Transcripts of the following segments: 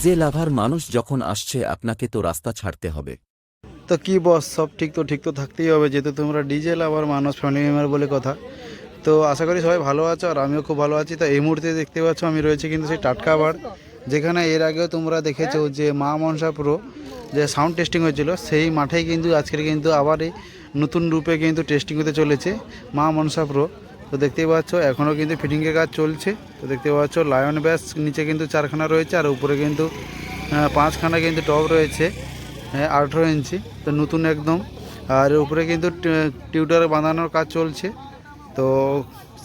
DJ lover মানুষ যখন আসছে আপনাকে তো রাস্তা ছাড়তে হবে। তো কি বস সব ঠিক তো ঠিক তো থাকতেই হবে যেহেতু তোমরা ডিজে লাভার মানুষ ফ্যামিলি মেম্বার বলে কথা। তো আশা করি সবাই ভালো আছো আর আমিও খুব ভালো আছি। তো এই মুহূর্তে দেখতে পাচ্ছ আমি রয়েছে কিন্তু সেই টাটকা বার যেখানে এর আগেও তোমরা দেখেছ যে মা মনসা প্রো যে সাউন্ড টেস্টিং হয়েছিল সেই মাঠেই কিন্তু আজকের কিন্তু আবার এই নতুন রূপে কিন্তু টেস্টিং হতে চলেছে মা মনসা প্রো। তো দেখতেই পাচ্ছ এখনও কিন্তু ফিটিংয়ের কাজ চলছে। তো দেখতে পাচ্ছ লায়ন ব্যাস নিচে কিন্তু চারখানা রয়েছে আর উপরে কিন্তু পাঁচখানা কিন্তু টপ রয়েছে আঠেরো ইঞ্চি তো নতুন একদম। আর উপরে কিন্তু টিউটার বাঁধানোর কাজ চলছে। তো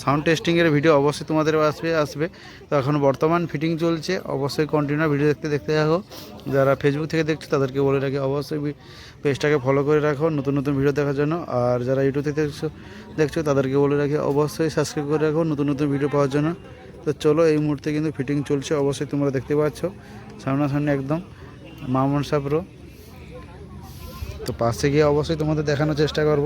সাউন্ড টেস্টিংয়ের ভিডিও অবশ্যই তোমাদের আসবে আসবে। তো এখন বর্তমান ফিটিং চলছে, অবশ্যই কন্টিনিউ ভিডিও দেখতে দেখতে থাকো। যারা ফেসবুক থেকে দেখছ, তাদেরকে বলে রাখি, অবশ্যই পেজটাকে ফলো করে রাখো নতুন নতুন ভিডিও দেখার জন্য। আর যারা ইউটিউব থেকে দেখছ দেখছ, তাদেরকে বলে রাখি, অবশ্যই সাবস্ক্রাইব করে রাখো নতুন নতুন ভিডিও পাওয়ার জন্য। তো চলো, এই মুহূর্তে কিন্তু ফিটিং চলছে, অবশ্যই তোমরা দেখতে পাচ্ছ। সামনাসামনি একদম মামন সাপরো তো পাশে গিয়ে অবশ্যই তোমাদের দেখানোর চেষ্টা করব।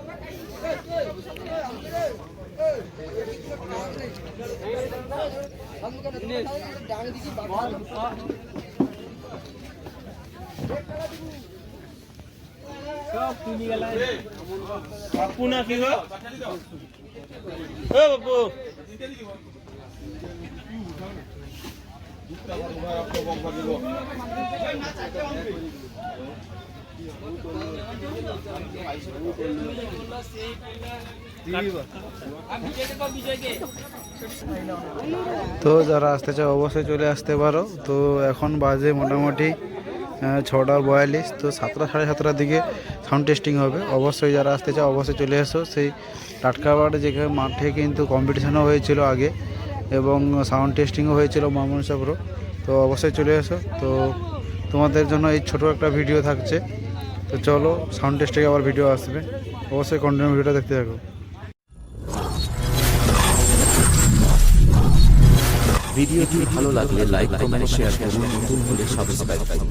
বাপু না কি বাপু তো যারা আসতে চাও, অবশ্যই চলে আসতে পারো। তো এখন বাজে মোটামুটি ছটা বয়াল্লিশ। তো সাতটা, সাড়ে সাতটার দিকে সাউন্ড টেস্টিং হবে। অবশ্যই যারা আসতে চাও, অবশ্যই চলে এসো। সেই টাটকাবাড়ে যেখানে মাঠে কিন্তু কম্পিটিশনও হয়েছিল আগে এবং সাউন্ড টেস্টিংও হয়েছিল মামুন সাবরো। তো অবশ্যই চলে এসো। তো তোমাদের জন্য এই ছোট একটা ভিডিও থাকছে। তো চলো সাউন্ড টেস্ট থেকে আবার ভিডিও আসবে। অবশ্যই কন্টিনিউ ভিডিওটা দেখতে থাকো। ভিডিওটি ভালো লাগলে লাইক কমেন্ট শেয়ার করুন। নতুন হলে সাবস্ক্রাইব করুন।